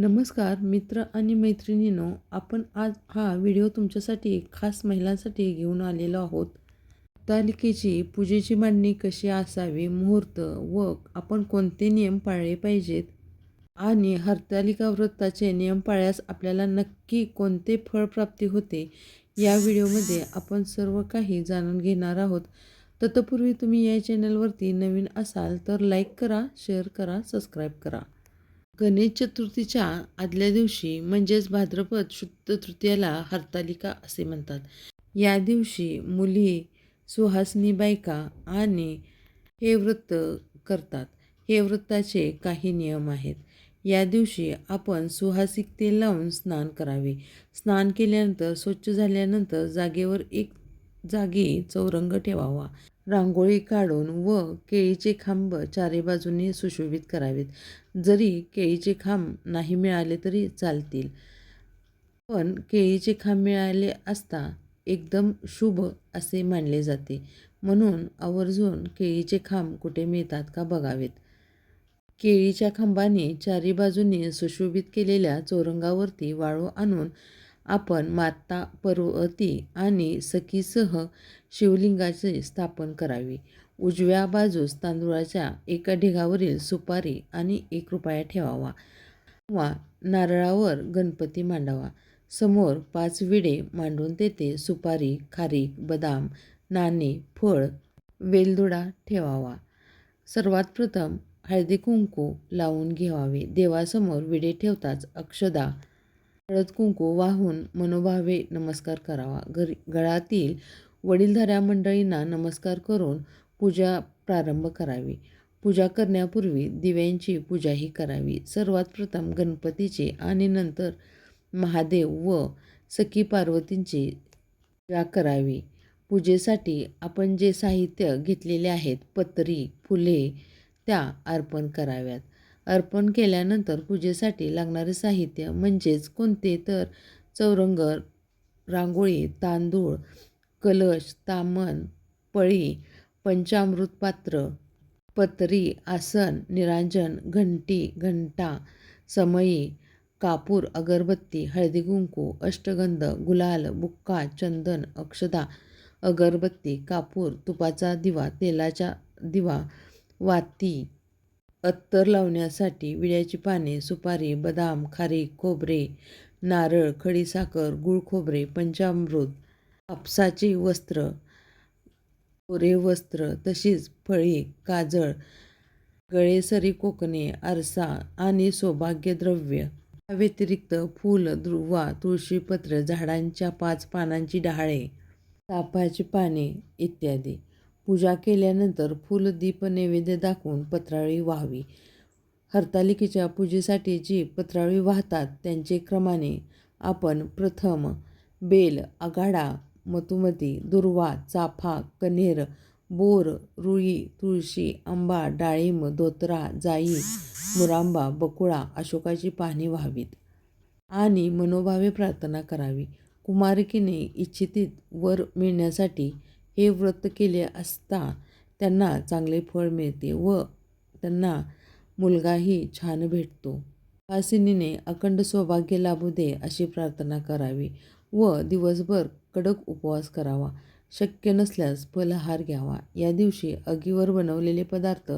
नमस्कार मित्र आणि मैत्रिणींनो आपण आज हा व्हिडिओ तुमच्यासाठी खास महिलांसाठी घेऊन आलेलो आहोत. तालिकेची पूजेची मांडणी कशी असावी मुहूर्त व आपण कोणते नियम पाळले पाहिजेत? आणि हरतालिका व्रताचे नियम पाळल्यास आपल्याला नक्की कोणते फळ प्राप्ती होते? या व्हिडिओमध्ये आपण सर्व काही जाणून घेणार आहोत. तत्पूर्वी तुम्ही या चॅनलवरती नवीन असाल तर लाईक करा शेअर करा सबस्क्राईब करा. गणेश चतुर्थीच्या आदल्या दिवशी म्हणजेच भाद्रपद शुद्ध तृतीयाला हरतालिका असे म्हणतात. या दिवशी मुली सुहासनी बायका आणि हे व्रत करतात. हे व्रताचे काही नियम आहेत. या दिवशी आपण सुहासिक तेल लावून स्नान करावे. स्नान केल्यानंतर स्वच्छ झाल्यानंतर जागेवर एक जागी चौरंग ठेवावा. रांगोळी काढून व केळीचे खांब चारी बाजूने सुशोभित करावेत. जरी केळीचे खांब नाही मिळाले तरी चालतील. पण केळीचे खांब मिळाले असता एकदम शुभ असे मानले जाते. म्हणून आवर्जून केळीचे खांब कुठे मिळतात का बघावेत. केळीच्या खांबाने चारी बाजूने सुशोभित केलेल्या चोरंगावरती वाळू आणून आपण माता पर्वती आणि सखीसह शिवलिंगाचे स्थापन करावे. उजव्या बाजूस तांदूळाच्या एका ढिगावरील सुपारी आणि एक रुपया ठेवावा. किंवा नारळावर गणपती मांडावा. समोर पाच विडे मांडून तेथे सुपारी खारीक बदाम नाणे फळ वेलदुडा ठेवावा. सर्वात प्रथम हळदी कुंकू लावून घ्यावे. देवासमोर विडे ठेवताच अक्षदा हळद कुंकू वाहून मनोभावे नमस्कार करावा. घरी गळातील वडीलधाऱ्या मंडळींना नमस्कार करून पूजा प्रारंभ करावी. पूजा करण्यापूर्वी दिव्यांची पूजाही करावी. सर्वात प्रथम गणपतीचे आणि नंतर महादेव व सखी पार्वतींची पूजा करावी. पूजेसाठी आपण जे साहित्य घेतलेले आहेत पत्री फुले त्या अर्पण कराव्यात. अर्पण केल्यानंतर पूजेसाठी लागणारे साहित्य म्हणजेच कोणते तर चौरंग रांगोळी तांदूळ कलश तामण पळी पंचामृत पात्र पत्री आसन निरांजन घंटी घंटा समयी कापूर अगरबत्ती हळदी कुंकू अष्टगंध गुलाल बुक्का चंदन अक्षदा अगरबत्ती कापूर तुपाचा दिवा तेलाचा दिवा वाती अत्तर लावण्यासाठी विड्याची पाने सुपारी बदाम खारीक खोबरे नारळ खडीसाखर गुळ खोबरे पंचामृत कापसाचे वस्त्र कोरे वस्त्र तशीच फळी काजळ गळेसरी कोकणे आरसा आणि सौभाग्यद्रव्य. या व्यतिरिक्त फूल ध्रुवा तुळशीपत्र झाडांच्या पाच पानांची डहाळे तापाची पाने इत्यादी. पूजा केल्यानंतर फूल दीप नैवेद्य दाखवून पत्रावळी वाहावी. हरतालिकेच्या पूजेसाठी जी पत्रावळी वाहतात त्यांचे क्रमाने आपण प्रथम बेल आघाडा मधुमती दुर्वा चाफा कन्हेर बोर रुई तुळशी आंबा डाळिंब धोतरा जाई मुरांबा बकुळा अशोकाची पाने व्हावीत आणि मनोभावे प्रार्थना करावी. कुमारिकेने इच्छितीत वर मिळण्यासाठी हे व्रत केले असता त्यांना चांगले फळ मिळते व त्यांना मुलगाही छान भेटतो. वासिनीने अखंड सौभाग्य लाभू दे अशी प्रार्थना करावी व दिवसभर कडक उपवास करावा. शक्य नसल्यास फलहार घ्यावा. या दिवशी आगीवर बनवलेले पदार्थ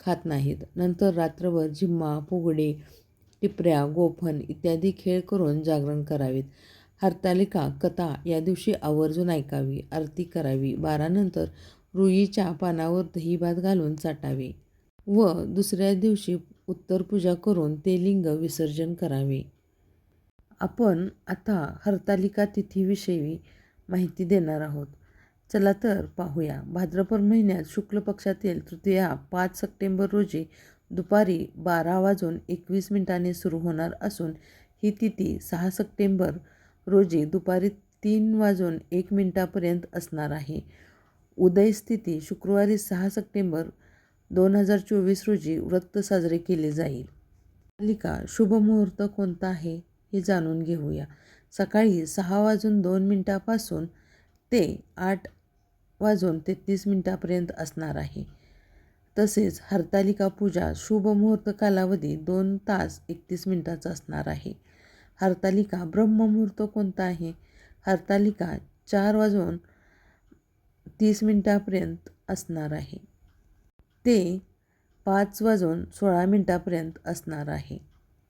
खात नाहीत. नंतर रात्रभर झिम्मा फुगडे टिपऱ्या गोफण इत्यादी खेळ करून जागरण करावेत. हरतालिका कथा या दिवशी आवर्जून ऐकावी आरती करावी. बारानंतर रुईच्या पानावर दहीभात घालून चाटावे व दुसऱ्या दिवशी उत्तर पूजा करून ते लिंग विसर्जन करावे. आपण आता हरतालिका तिथीविषयी माहिती देणार आहोत. चला तर पाहूया. भाद्रपद महिन्यात शुक्ल पक्षातील तृतीया पाच सप्टेंबर रोजी दुपारी बारा वाजून एकवीस मिनिटांनी सुरू होणार असून ही तिथी सहा सप्टेंबर रोजी दुपारी तीन वाजून एक मिनटापर्यंत असणार आहे. उदय स्थिती शुक्रवारी सहा सप्टेंबर दोन हजार चोवीस रोजी व्रत साजरे केले जाईल. मालिका शुभमुहूर्त कोणता आहे हे जाणून घेऊया. सकाळी सहा वाजून दोन मिनटापासून ते आठ वाजून तेहतीस मिनटापर्यंत असणार आहे. तसेच हरतालिका पूजा शुभ मुहूर्त कालावधी दोन तास एकतीस मिनटाचा असणार आहे. हरतालिका ब्रह्ममुहूर्त कोणता आहे? हरतालिका चार वाजून तीस मिनटापर्यंत असणार आहे. ते पाच वाजून सोळा मिनटापर्यंत असणार आहे.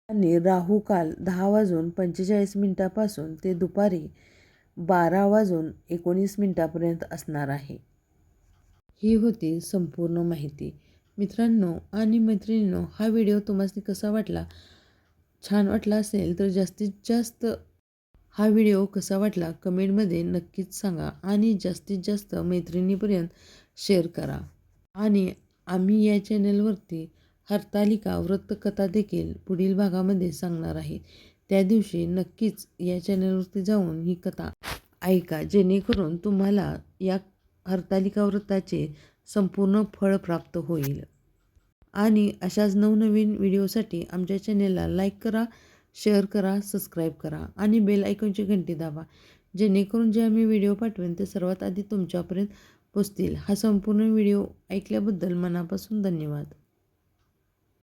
आणि राहू काल दहा वाजून पंचेचाळीस मिनटापासून ते दुपारी बारा वाजून एकोणीस मिनटापर्यंत असणार आहे. ही होती संपूर्ण माहिती. मित्रांनो आणि मैत्रिणींनो हा व्हिडिओ तुम्हाला कसा वाटला? छान वाटला असेल तर जास्तीत जास्त हा व्हिडिओ कसा वाटला कमेंटमध्ये नक्कीच सांगा आणि जास्तीत जास्त मैत्रिणीपर्यंत शेअर करा. आणि आम्ही या चॅनलवरती हरतालिका वृत्तकथा देखील पुढील भागामध्ये सांगणार आहे. त्या दिवशी नक्कीच या चॅनलवरती जाऊन ही कथा ऐका जेणेकरून तुम्हाला या हरतालिका व्रताचे संपूर्ण फळ प्राप्त होईल. आणि अशाच नवनवीन व्हिडिओसाठी आमच्या चॅनेलला लाईक करा शेअर करा सबस्क्राईब करा आणि बेल ऐकूनची घंटी दाबा. जेणेकरून जे आम्ही व्हिडिओ पाठवेन ते सर्वात आधी तुमच्यापर्यंत पोचतील. हा संपूर्ण व्हिडिओ ऐकल्याबद्दल मनापासून धन्यवाद.